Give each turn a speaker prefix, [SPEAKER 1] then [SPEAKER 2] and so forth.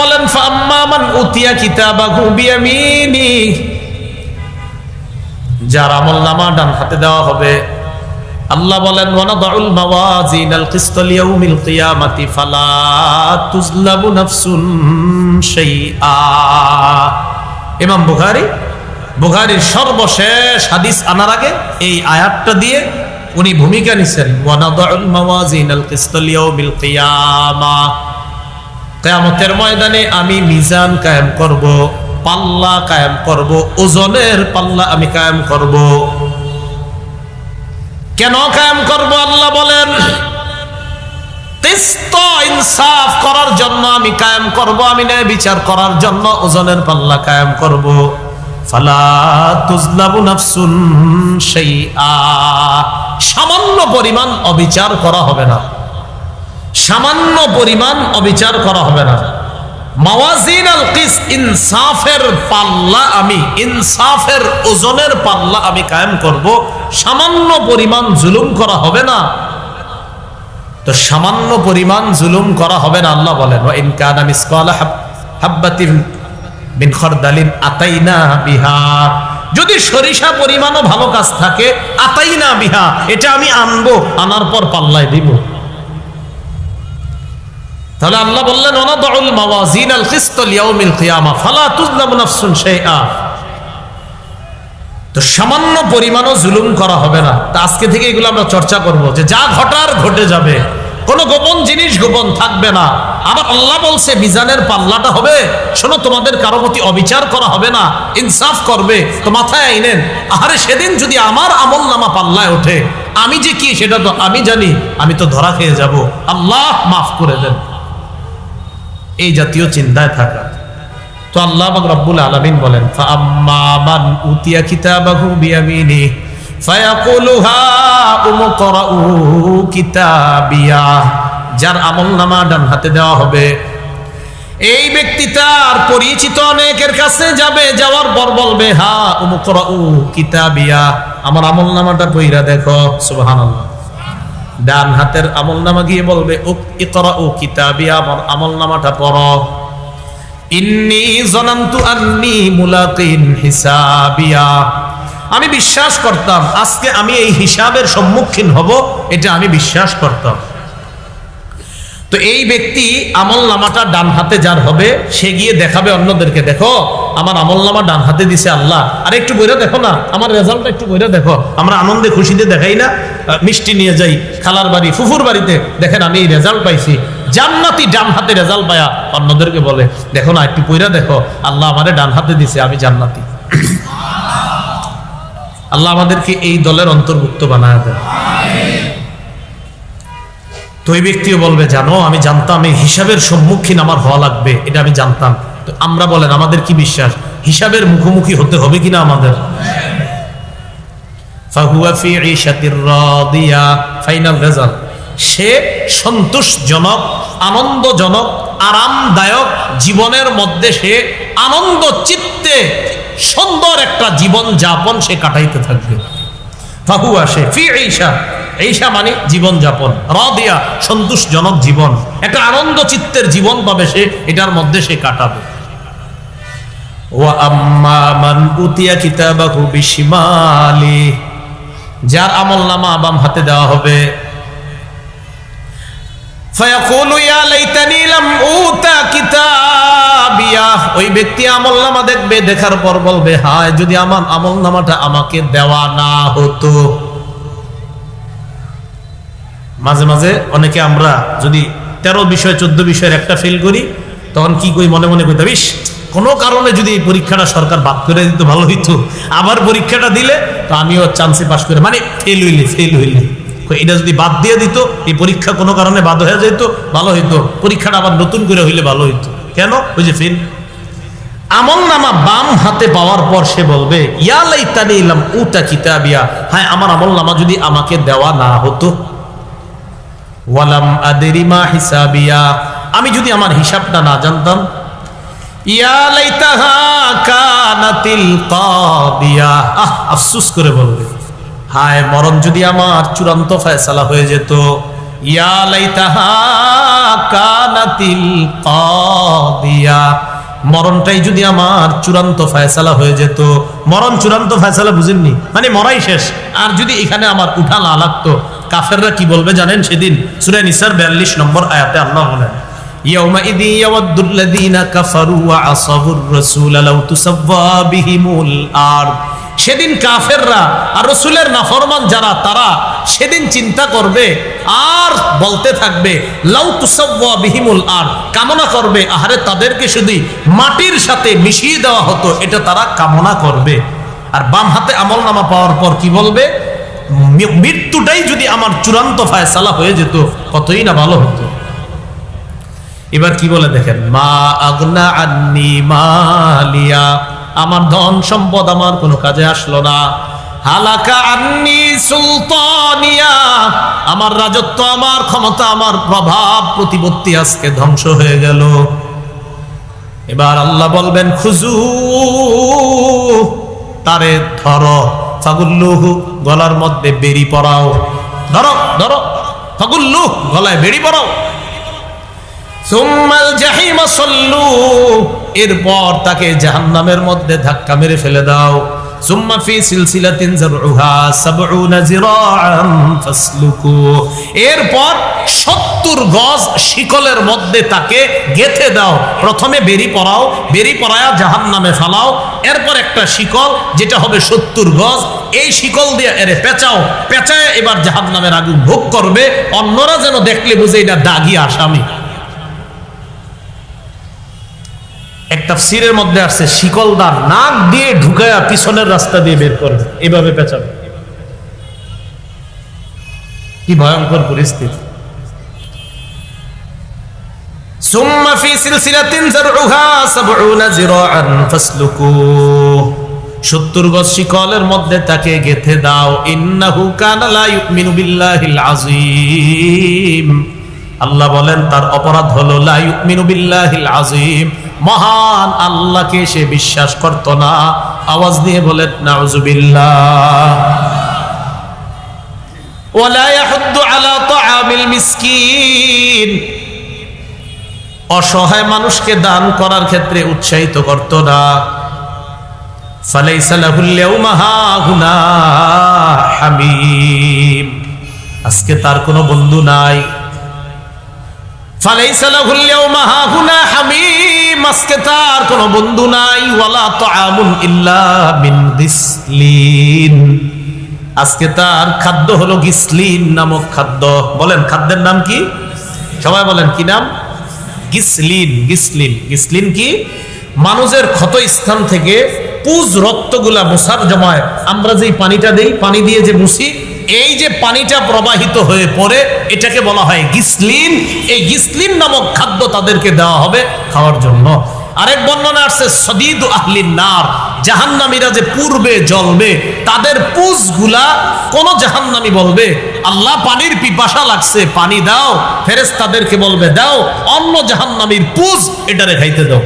[SPEAKER 1] বলেন যার আমল নামা ডান হাতে দেওয়া হবে। আল্লাহ বলেন কিসত ইমাম সর্বশেষ হাদিস আনার আগে এই আয়াতটা দিয়ে উনি ভূমিকা নিছেন, ওয়ানাদাউল মাওয়াজিনাল কিসত লিয়াউমিল কিয়ামা। কিয়ামতের ময়দানে আমি মিজান কায়েম করব, পাল্লা কায়েম করব, ওজনের পাল্লা আমি কায়েম করব। কেন কায়েম করব আল্লাহ বলেন? ইনসাফ করার জন্য আমি কায়েম করব, আমি ন্যায় বিচার করার জন্য ওজনের পাল্লা কায়েম করব। সামান্য পরিমাণ অবিচার করা হবে না। সামান্য পরিমাণ অবিচার করা হবে না। মাওয়াজিন আল ইনসাফের পাল্লা আমি, ইনসাফের ওজনের পাল্লা আমি কায়েম সামান্য পরিমাণ জুলুম করা হবে না। তো সামান্য পরিমাণ জুলুম করা হবে না, আল্লাহ বলেন, ওয়া ইন কানা মিসকালা হাব- খরদালিন আতাইনা বিহা। যদি সরিষা পরিমাণও ভালো কাজ থাকে, আতাইনা বিহা, এটা আমি আনব, আনার পর পাল্লায় দিব। তাহলে আল্লাহ বললেন অনাদউল মাওয়াজিন আল কিসত লিয়াউমিল কিয়ামা ফালা তুজলামু নাফসুন শাইআ। তো সামান্য পরিমাণও জুলুম করা হবে না। তা আজকে থেকে এগুলো আমরা চর্চা করব যে যা ঘটার ঘটে যাবে। কোনো গোপন জিনিস গোপন থাকবে না। আবার আল্লাহ বলছে, মিজানের পাল্লাটা হবে। শোনো, তোমাদের কারও প্রতি অবিচার করা হবে না। ইনসাফ করবে। তো মাথায় আইনেন আরে সেদিন যদি আমার আমল নামা পাল্লায় ওঠে, আমি যে কি সেটা তো আমি জানি, আমি তো ধরা খেয়ে যাব। আল্লাহ মাফ করে দেন। এই জাতীয় চিন্তায় থাকা। তো আল্লাহ রব্বুল আলামিন বলেন উতিয়া যার আমলনামা ডান হাতে দেওয়া হবে। এই ব্যক্তি তার পরিচিত অনেকের কাছে যাবে, যাওয়ার পর বলবে, হা, উমকরাউ কিতাবিয়া। আমার নামাটা বইরা দেখো, সুবহানাল্লাহ। ডান হাতের আমল নামা গিয়ে বলবে ও আমার আমলনামাটা পড়ো। ইন্নি জনান্তু আন্নি আমি বিশ্বাস করতাম, আজকে আমি এই হিসাবের সম্মুখীন হব, এটা আমি বিশ্বাস করতাম। তো এই ব্যক্তি আমল নামাটা ডান হাতে যার হবে, সে গিয়ে দেখাবে অন্যদেরকে, দেখো, আমার আমল নামা ডান হাতে দিছে আল্লাহ। আর একটু বইরা দেখো না, আমার রেজাল্টটা একটু বইরা দেখো। আমরা আনন্দে খুশিতে দেখাই না মিষ্টি নিয়ে যাই, খালার বাড়ি, ফুফুর বাড়িতে। দেখেন, আমি এই রেজাল্ট পাইছি। জান্নাতি ডান হাতে রেজাল্ট পায়া অন্যদেরকে বলে, দেখো না, একটু বইরা দেখো, আল্লাহ আমারে ডান হাতে দিছে, আমি জান্নাতি। আল্লাহ আমাদেরকে এই দলের অন্তর্ভুক্ত বানায় দেয় তো ওই ব্যক্তিও বলবে, জানো, আমি জানতাম এই হিসাবের সম্মুখীন আমার হওয়া লাগবে, এটা আমি জানতাম। তো আমরা বলেন, আমাদের কি বিশ্বাস? হিসাবের মুখোমুখি হতে হবে কিনা আমাদের? সে সন্তোষজনক, আনন্দজনক, আরামদায়ক জীবনের মধ্যে সে আনন্দ চিত্তে সুন্দর একটা জীবন যাপন সে কাটাইতে থাকবে। ফাহু আসে ফি ঈশা ঈশা মানে জীবন যাপন রাদিয়া, সন্তোষজনক জীবন। একটা আনন্দ চিত্তের জীবন পাবে সে, এটার মধ্যে সে কাটাবে। যার আমল নামা হাতে দেওয়া হবে। ওই ব্যক্তি আমল নামা দেখবে, দেখার পর বলবে, হায়, যদি আমার আমল নামাটা আমাকে দেওয়া না হতো। মাঝে মাঝে অনেকে আমরা যদি তেরো বিষয়, চোদ্দ বিষয়ের একটা ফেল করি, তখন কি করি, মনে মনে কইতাম ইস, কোনো কারণে যদি এই পরীক্ষাটা সরকার বাদ করে দিত, ভালো হইতো। আবার পরীক্ষাটা দিলে, তো আমিও চান্সে পাস করে মানে ফেল হইলে ফেল হইলে। এটা যদি বাদ দিয়ে দিত, এই পরীক্ষা কোনো কারণে বাদ হয়ে যেত, ভালো হইতো। পরীক্ষাটা আবার নতুন করে হইলে ভালো হইতো। কেন? ওই যে ফেল আমল নামা বাম হাতে পাওয়ার পর সে বলবে ইয়ালাই তানি ইলাম উটা কিতাবিয়া। হ্যাঁ আমার আমল নামা যদি আমাকে দেওয়া না হতো ওয়ালাম আদেরিমা হিসাবিয়া। আমি যদি আমার হিসাবটা না জানতাম আহ, আফসোস করে বলবে। হায়, মরণ যদি আমার চূড়ান্ত ফয়সালা হয়ে যেত মরণটাই যদি আমার চূড়ান্ত ফয়সালা হয়ে যেত, মরণ চূড়ান্ত ফয়সালা বুঝেননি? মানে মরাই শেষ। আর যদি এখানে আমার উঠা না লাগতো কাফেররা কি বলবে জানেন সেদিন সুরে নিসার বিয়াল্লিশ নম্বর আয়াতে আল্লাহ বলেন يومئذ يود الذين كفروا وعصوا الرسول لو تسوى بهم الأرض সেদিন কাফেররা আর রসুলের নাফরমান যারা তারা সেদিন চিন্তা করবে আর বলতে থাকবে লাউ তুসাব্বা বিহিমুল আর কামনা করবে আহারে তাদেরকে শুধু মাটির সাথে মিশিয়ে দেওয়া হতো এটা তারা কামনা করবে আর বাম হাতে আমল নামা পাওয়ার পর কি বলবে মি- মৃত্যুটাই যদি আমার চূড়ান্ত ফায়সালা হয়ে যেত, কতই না ভালো হতো। এবার কি বলে দেখেন, মা আগনা আন্নি মালিয়া, আমার ধন সম্পদ আমার কোনো কাজে আসলো না। হালাকা আন্নি সুলতানিয়া, আমার রাজত্ব, আমার ক্ষমতা, আমার প্রভাব প্রতিপত্তি আজকে ধ্বংস হয়ে গেল। এবার আল্লাহ বলবেন, খুজু, তারে ধরো। ফাগুল্লুহু, গলার মধ্যে বেরি পড়াও ধরো ধরো ফাগুল্লু গলায় বেরি পড়াও সুম্মাল জাহিমা সল্লু, এরপর তাকে জাহান্নামের মধ্যে ধাক্কা মেরে ফেলে দাও। সুম্মা ফি সিলসিলাতিন যারউহা সাবউনা জিরাআন ফাসলুকু। এরপর 70 গজ শিকলের মধ্যে তাকে গেথে দাও। প্রথমে বেরি পরাও, বেরি পরায়া জাহান্নামে ফালাও। এরপর একটা শিকল, যেটা হবে 70 গজ। এই শিকল দিয়ে এরে পেঁচাও। পেঁচায় এবার জাহান্নামের আগুন ভোগ করবে। অন্যরা যেন দেখলে বুঝে এটা দাগি আসামি। একটা সিরের মধ্যে আসছে শিকলদার নাক দিয়ে ঢুকায়া পিছনের রাস্তা দিয়ে বের করবে এভাবে পেঁচাবে কি ভয়ঙ্কর পরিস্থিতি ثم في سلسلة زرعها سبعون ذراعا فاسلكوه সত্তর গজ শিকলের মধ্যে তাকে গেথে দাও ইন্নাহু কানা লা ইউমিনু বিল্লাহিল আযীম আল্লাহ বলেন তার অপরাধ হলো লা ইউমিনু বিল্লাহিল আযীম মহান আল্লাহকে সে বিশ্বাস করত না। আওয়াজ দিয়ে বলেন, নাউজুবিল্লাহ। ওয়ালা ইয়াহুদ্দু আলা তাআমিল মিসকিন। অসহায় মানুষকে দান করার ক্ষেত্রে উৎসাহিত করত না। হামিম। আজকে তার কোনো বন্ধু নাই। ফালাইসা লাহুল ইয়াউমা হাহুনা হামিম আজকে তার কোনো বন্ধু নাই মিন গিসলিন। আজকে তার খাদ্য হলো গিসলিন নামক খাদ্য। বলেন, খাদ্যের নাম কি? সবাই বলেন, কি নাম? Ghislain Ghislain. গিসলিন কি? মানুষের ক্ষত স্থান থেকে পুজ রক্তগুলা মুসার জমায়। আমরা যেই পানিটা দেই, পানি দিয়ে যে মুছি এই যে পানিটা প্রবাহিত হয়ে পড়ে, এটাকে বলা হয় গিসলিন। এই গিসলিন নামক খাদ্য তাদেরকে দেওয়া হবে খাওয়ার জন্য। আরেক বর্ণনা আসছে, সদিদ আহলিন নার, জাহান্নামীরা যে পূর্বে জ্বলবে, তাদের পুজগুলা কোন জাহান্নামী বলবে, আল্লাহ পানির পিপাসা লাগছে, পানি দাও। ফেরেস তাদেরকে বলবে, দাও, অন্য জাহান্নামীর পুজ এটারে খাইতে দাও।